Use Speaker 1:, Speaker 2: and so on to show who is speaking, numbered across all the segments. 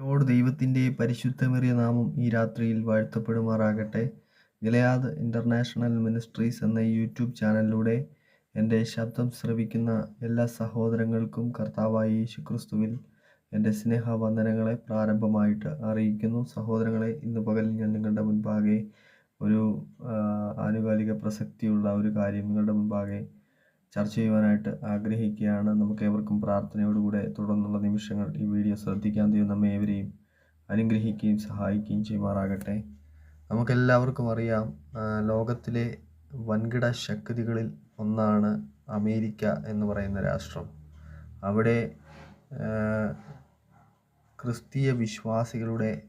Speaker 1: Lord ദൈവത്തിന്റെ പരിശുദ്ധമേറിയ നാമം ഈ രാത്രിയിൽ വാഴ്ത്തപ്പെടുമാറാകട്ടെ. ഗിലയാദ് ഇന്റർനാഷണൽ മിനിസ്ട്രീസ് എന്ന യൂട്യൂബ് ചാനലിലൂടെ എന്റെ ശബ്ദം ശ്രവിക്കുന്ന എല്ലാ സഹോദരങ്ങൾക്കും കർത്താവായി യേശുക്രിസ്തുവിൽ എന്റെ സ്നേഹവന്ദനങ്ങളെ പ്രാരംഭമായിട്ട് അറിയിക്കുന്നു. സഹോദരങ്ങളെ ഇന്ന് പകൽ ഞാൻ നിങ്ങളുടെ മുൻപാകെ ഒരു ആനുകാലിക പ്രസക്തിയുള്ള ഒരു കാര്യം നിങ്ങളുടെ മുൻപാകെ ചർച്ച ചെയ്യുവാനായിട്ട് ആഗ്രഹിക്കുകയാണ്. നമുക്ക് ഏവർക്കും പ്രാർത്ഥനയോടുകൂടെ തുടർന്നുള്ള നിമിഷങ്ങൾ ഈ വീഡിയോ ശ്രദ്ധിക്കാൻ ദൈവം നമ്മെ ഏവരെയും അനുഗ്രഹിക്കുകയും സഹായിക്കുകയും ചെയ്യുമാറാകട്ടെ. നമുക്കെല്ലാവർക്കും അറിയാം ലോകത്തിലെ വൻകിട ശക്തികളിൽ ഒന്നാണ് അമേരിക്ക എന്ന് പറയുന്ന രാഷ്ട്രം. അവിടെ ക്രിസ്തീയ വിശ്വാസികളുടെ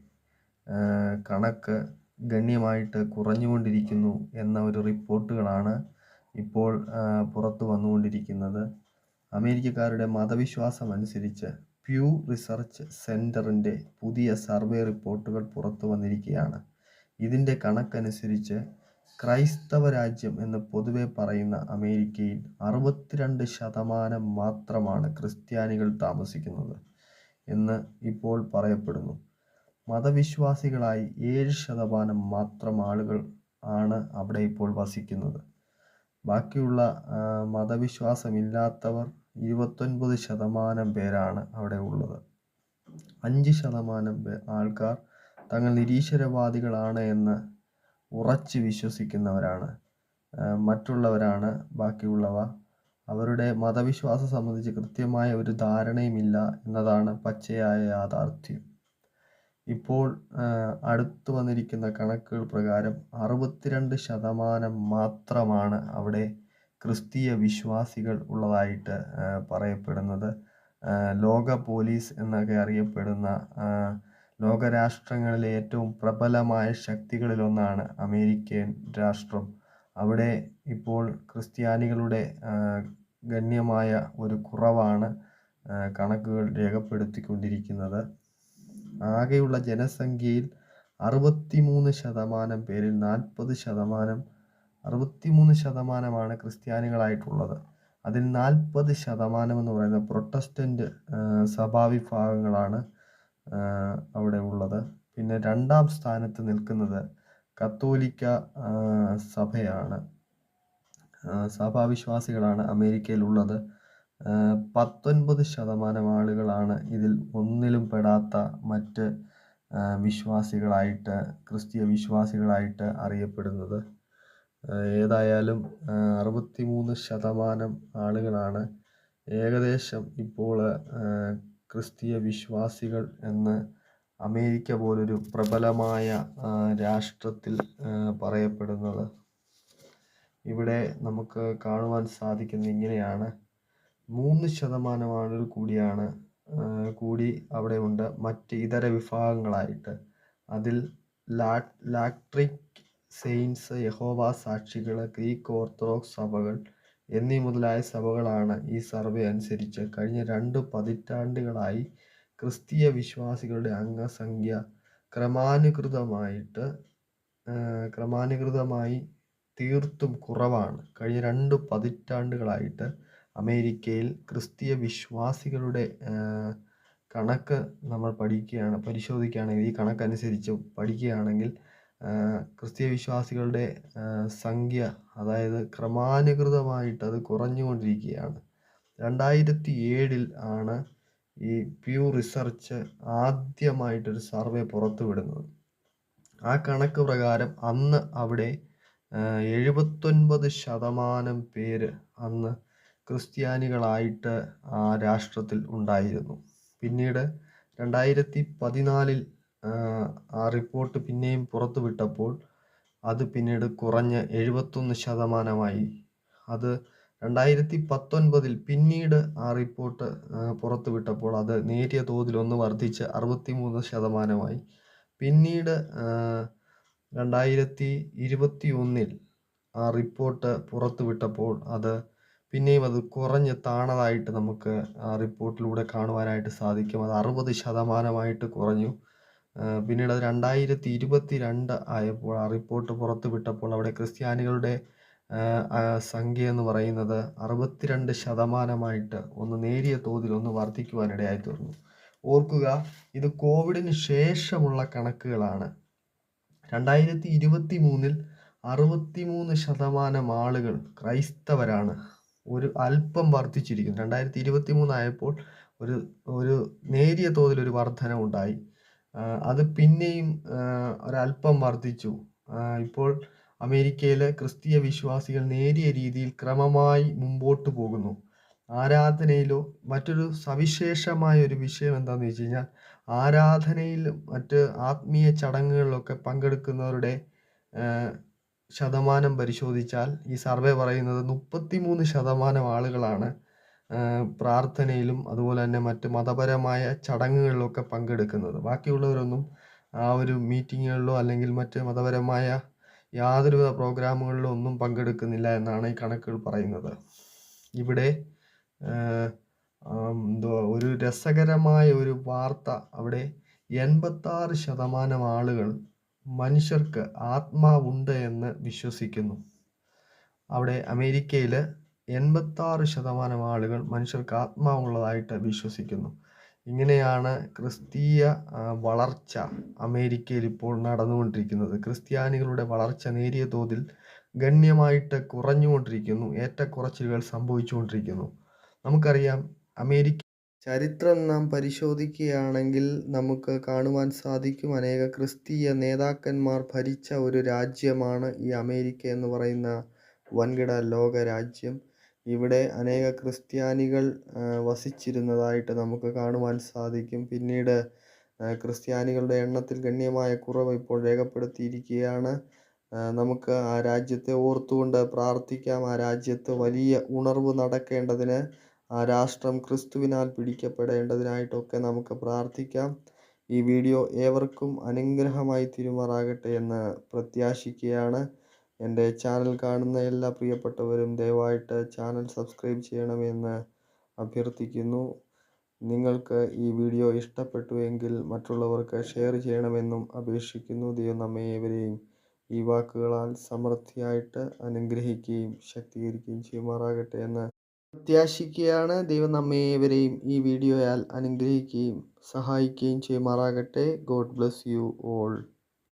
Speaker 1: കണക്ക് ഗണ്യമായിട്ട് കുറഞ്ഞുകൊണ്ടിരിക്കുന്നു എന്ന ഒരു റിപ്പോർട്ടുകളാണ് ഇപ്പോൾ പുറത്തു വന്നുകൊണ്ടിരിക്കുന്നത് അമേരിക്കക്കാരുടെ മതവിശ്വാസം അനുസരിച്ച് പ്യൂ റിസർച്ച് സെന്ററിന്റെ പുതിയ സർവേ റിപ്പോർട്ടുകൾ പുറത്തു വന്നിരിക്കുകയാണ്. ഇതിന്റെ കണക്കനുസരിച്ച് ക്രൈസ്തവ രാജ്യം എന്ന് പൊതുവെ പറയുന്ന അമേരിക്കയിൽ അറുപത്തിരണ്ട് ശതമാനം മാത്രമാണ് ക്രിസ്ത്യാനികൾ താമസിക്കുന്നത് എന്ന് ഇപ്പോൾ പറയപ്പെടുന്നു. മതവിശ്വാസികളായി ഏഴ് ശതമാനം മാത്രം ആളുകൾ ആണ് അവിടെ ഇപ്പോൾ വസിക്കുന്നത്. ബാക്കിയുള്ള മതവിശ്വാസമില്ലാത്തവർ ഇരുപത്തൊൻപത് ശതമാനം പേരാണ് അവിടെ ഉള്ളത്. അഞ്ച് ശതമാനം ആൾക്കാർ തങ്ങൾ നിരീശ്വരവാദികളാണ് എന്ന് ഉറച്ച് വിശ്വസിക്കുന്നവരാണ്. മറ്റുള്ളവരാണ് ബാക്കിയുള്ളവ. അവരുടെ മതവിശ്വാസം സംബന്ധിച്ച് കൃത്യമായ ഒരു ധാരണയുമില്ല എന്നതാണ് പച്ചയായ യാഥാർത്ഥ്യം. ഇപ്പോൾ അടുത്ത് വന്നിരിക്കുന്ന കണക്കുകൾ പ്രകാരം അറുപത്തിരണ്ട് ശതമാനം മാത്രമാണ് അവിടെ ക്രിസ്തീയ വിശ്വാസികൾ ഉള്ളതായിട്ട് പറയപ്പെടുന്നത്. ലോക പോലീസ് എന്നൊക്കെ അറിയപ്പെടുന്ന ലോകരാഷ്ട്രങ്ങളിലെ ഏറ്റവും പ്രബലമായ ശക്തികളിലൊന്നാണ് അമേരിക്കൻ രാഷ്ട്രം. അവിടെ ഇപ്പോൾ ക്രിസ്ത്യാനികളുടെ ഗണ്യമായ ഒരു കുറവാണ് കണക്കുകൾ രേഖപ്പെടുത്തിക്കൊണ്ടിരിക്കുന്നത്. ആകെയുള്ള ജനസംഖ്യയിൽ അറുപത്തിമൂന്ന് ശതമാനം പേരിൽ നാൽപ്പത് ശതമാനം അറുപത്തിമൂന്ന് ശതമാനമാണ് ക്രിസ്ത്യാനികളായിട്ടുള്ളത്. അതിൽ നാൽപ്പത് ശതമാനം എന്ന് പറയുന്നത് പ്രൊട്ടസ്റ്റന്റ് സഭാവിഭാഗങ്ങളാണ് അവിടെ ഉള്ളത്. പിന്നെ രണ്ടാം സ്ഥാനത്ത് നിൽക്കുന്നത് കത്തോലിക്ക സഭയാണ്. സഭാവിശ്വാസികളാണ് അമേരിക്കയിലുള്ളത്. പത്തൊൻപത് ശതമാനം ആളുകളാണ് ഇതിൽ ഒന്നിലും പെടാത്ത മറ്റ് വിശ്വാസികളായിട്ട് ക്രിസ്തീയ വിശ്വാസികളായിട്ട് അറിയപ്പെടുന്നത്. ഏതായാലും അറുപത്തി മൂന്ന് ശതമാനം ആളുകളാണ് ഏകദേശം ഇപ്പോൾ ക്രിസ്തീയ വിശ്വാസികൾ എന്ന് അമേരിക്ക പോലൊരു പ്രബലമായ രാഷ്ട്രത്തിൽ പറയപ്പെടുന്നത്. ഇവിടെ നമുക്ക് കാണുവാൻ സാധിക്കുന്നത് ഇങ്ങനെയാണ്. മൂന്ന് ശതമാനം ആളുകൾ കൂടിയാണ് കൂടി അവിടെ ഉണ്ട് മറ്റ് ഇതര വിഭാഗങ്ങളായിട്ട്. അതിൽ ലാ ലാട്രിക് സെയിൻസ് യഹോവ സാക്ഷികൾ ഗ്രീക്ക് ഓർത്തഡോക്സ് സഭകൾ എന്നീ മുതലായ സഭകളാണ് ഈ സർവേ അനുസരിച്ച് കഴിഞ്ഞ രണ്ട് പതിറ്റാണ്ടുകളായി ക്രിസ്തീയ വിശ്വാസികളുടെ അംഗസംഖ്യ ക്രമാനുകൃതമായിട്ട് ക്രമാനുകൃതമായി തീർത്തും കുറവാണ്. കഴിഞ്ഞ രണ്ട് പതിറ്റാണ്ടുകളായിട്ട് അമേരിക്കയിൽ ക്രിസ്തീയ വിശ്വാസികളുടെ കണക്ക് നമ്മൾ പഠിക്കുകയാണ് പരിശോധിക്കുകയാണെങ്കിൽ ഈ കണക്കനുസരിച്ച് പഠിക്കുകയാണെങ്കിൽ ക്രിസ്തീയ വിശ്വാസികളുടെ സംഖ്യ അതായത് ക്രമാനുഗതമായിട്ട് അത് കുറഞ്ഞുകൊണ്ടിരിക്കുകയാണ്. രണ്ടായിരത്തി ഏഴിൽ ആണ് ഈ പ്യൂ റിസർച്ച് ആദ്യമായിട്ടൊരു സർവേ പുറത്തുവിടുന്നത്. ആ കണക്ക് പ്രകാരം അന്ന് അവിടെ എഴുപത്തൊൻപത് ശതമാനം പേര് അന്ന് ക്രിസ്ത്യാനികളായിട്ട് ആ രാഷ്ട്രത്തിൽ ഉണ്ടായിരുന്നു. പിന്നീട് രണ്ടായിരത്തി പതിനാലിൽ ആ റിപ്പോർട്ട് പിന്നെയും പുറത്തുവിട്ടപ്പോൾ അത് പിന്നീട് കുറഞ്ഞ് എഴുപത്തൊന്ന് ശതമാനമായി. അത് രണ്ടായിരത്തി പത്തൊൻപതിൽ പിന്നീട് ആ റിപ്പോർട്ട് പുറത്തുവിട്ടപ്പോൾ അത് നേരിയ തോതിൽ ഒന്ന് വർദ്ധിച്ച് അറുപത്തി മൂന്ന് ശതമാനമായി. പിന്നീട് രണ്ടായിരത്തി ഇരുപത്തി ഒന്നിൽ ആ റിപ്പോർട്ട് പുറത്തുവിട്ടപ്പോൾ അത് പിന്നെയും അത് കുറഞ്ഞ് താണതായിട്ട് നമുക്ക് റിപ്പോർട്ടിലൂടെ കാണുവാനായിട്ട് സാധിക്കും. അത് അറുപത് ശതമാനമായിട്ട് കുറഞ്ഞു. പിന്നീട് അത് രണ്ടായിരത്തി ഇരുപത്തി രണ്ട് ആയപ്പോൾ ആ റിപ്പോർട്ട് പുറത്തുവിട്ടപ്പോൾ അവിടെ ക്രിസ്ത്യാനികളുടെ സംഖ്യ എന്ന് പറയുന്നത് അറുപത്തിരണ്ട് ശതമാനമായിട്ട് ഒന്ന് നേരിയ തോതിൽ ഒന്ന് വർദ്ധിക്കുവാനിടയായി തീർന്നു. ഓർക്കുക ഇത് കോവിഡിന് ശേഷമുള്ള കണക്കുകളാണ്. രണ്ടായിരത്തി ഇരുപത്തി മൂന്നിൽ അറുപത്തിമൂന്ന് ശതമാനം ആളുകൾ ക്രൈസ്തവരാണ്. ഒരു അല്പം വർദ്ധിച്ചിരിക്കുന്നു. രണ്ടായിരത്തി ഇരുപത്തി മൂന്നായപ്പോൾ ഒരു ഒരു നേരിയ തോതിൽ ഒരു വർധന ഉണ്ടായി. അത് പിന്നെയും ഒരല്പം വർദ്ധിച്ചു. ഇപ്പോൾ അമേരിക്കയിലെ ക്രിസ്തീയ വിശ്വാസികൾ നേരിയ രീതിയിൽ ക്രമമായി മുമ്പോട്ട് പോകുന്നു. ആരാധനയിലോ മറ്റൊരു സവിശേഷമായ ഒരു വിഷയം എന്താണെന്ന് വെച്ച് കഴിഞ്ഞാൽ ആരാധനയിൽ മറ്റ് ആത്മീയ ചടങ്ങുകളിലൊക്കെ പങ്കെടുക്കുന്നവരുടെ ശതമാനം പരിശോധിച്ചാൽ ഈ സർവേ പറയുന്നത് മുപ്പത്തിമൂന്ന് ശതമാനം ആളുകളാണ് പ്രാർത്ഥനയിലും അതുപോലെ തന്നെ മറ്റ് മതപരമായ ചടങ്ങുകളിലൊക്കെ പങ്കെടുക്കുന്നത്. ബാക്കിയുള്ളവരൊന്നും ആ ഒരു മീറ്റിങ്ങുകളിലോ അല്ലെങ്കിൽ മറ്റ് മതപരമായ യാതൊരുവിധ പ്രോഗ്രാമുകളിലോ ഒന്നും പങ്കെടുക്കുന്നില്ല എന്നാണ് ഈ കണക്കുകൾ പറയുന്നത്. ഇവിടെ എന്തുവാ ഒരു രസകരമായ ഒരു വാർത്ത അവിടെ എൺപത്താറ് ശതമാനം ആളുകൾ മനുഷ്യർക്ക് ആത്മാവുണ്ട് എന്ന് വിശ്വസിക്കുന്നു. അവിടെ അമേരിക്കയിൽ എൺപത്താറ് ശതമാനം ആളുകൾ മനുഷ്യർക്ക് ആത്മാവുള്ളതായിട്ട് വിശ്വസിക്കുന്നു. ഇങ്ങനെയാണ് ക്രിസ്തീയ വളർച്ച അമേരിക്കയിൽ ഇപ്പോൾ നടന്നുകൊണ്ടിരിക്കുന്നത്. ക്രിസ്ത്യാനികളുടെ വളർച്ച നേരിയ തോതിൽ ഗണ്യമായിട്ട് കുറഞ്ഞുകൊണ്ടിരിക്കുന്നു. ഏറ്റക്കുറച്ചിലുകൾ സംഭവിച്ചുകൊണ്ടിരിക്കുന്നു. നമുക്കറിയാം അമേരിക്ക ചരിത്രം നാം പരിശോധിക്കുകയാണെങ്കിൽ നമുക്ക് കാണുവാൻ സാധിക്കും അനേക ക്രിസ്തീയ നേതാക്കന്മാർ ഭരിച്ച ഒരു രാജ്യമാണ് ഈ അമേരിക്ക എന്ന് പറയുന്ന വൻകിട ലോക രാജ്യം ഇവിടെ അനേക ക്രിസ്ത്യാനികൾ വസിച്ചിരുന്നതായിട്ട് നമുക്ക് കാണുവാൻ സാധിക്കും. പിന്നീട് ക്രിസ്ത്യാനികളുടെ എണ്ണത്തിൽ ഗണ്യമായ കുറവ് ഇപ്പോൾ രേഖപ്പെടുത്തിയിരിക്കുകയാണ്. നമുക്ക് ആ രാജ്യത്തെ ഓർത്തുകൊണ്ട് പ്രാർത്ഥിക്കാം. ആ രാജ്യത്ത് വലിയ ഉണർവ് നടക്കേണ്ടതിന് ആ രാഷ്ട്രം ക്രിസ്തുവിനാൽ പിടിക്കപ്പെടേണ്ടതിനായിട്ടൊക്കെ നമുക്ക് പ്രാർത്ഥിക്കാം. ഈ വീഡിയോ ഏവർക്കും അനുഗ്രഹമായി തിരുമാറാകട്ടെ എന്ന് പ്രത്യാശിക്കുകയാണ്. എന്റെ ചാനൽ കാണുന്ന എല്ലാ പ്രിയപ്പെട്ടവരും ദയവായിട്ട് ചാനൽ സബ്സ്ക്രൈബ് ചെയ്യണമെന്ന് അഭ്യർത്ഥിക്കുന്നു. നിങ്ങൾക്ക് ഈ വീഡിയോ ഇഷ്ടപ്പെട്ടു എങ്കിൽ മറ്റുള്ളവർക്ക് ഷെയർ ചെയ്യണമെന്നും അപേക്ഷിക്കുന്നു. ദൈവം നമ്മെ ഏവരെയും ഈ വാക്കുകളാൽ സമൃദ്ധിയായിട്ട് അനുഗ്രഹിക്കുകയും ശക്തീകരിക്കുകയും ചെയ്യുമാറാകട്ടെ എന്ന് പ്രത്യാശിക്കുകയാണ്. ദൈവം നമ്മെ ഏവരെയും ഈ വീഡിയോയാൽ അനുഗ്രഹിക്കുകയും സഹായിക്കുകയും ചെയ്യുമാറാകട്ടെ. God bless you all.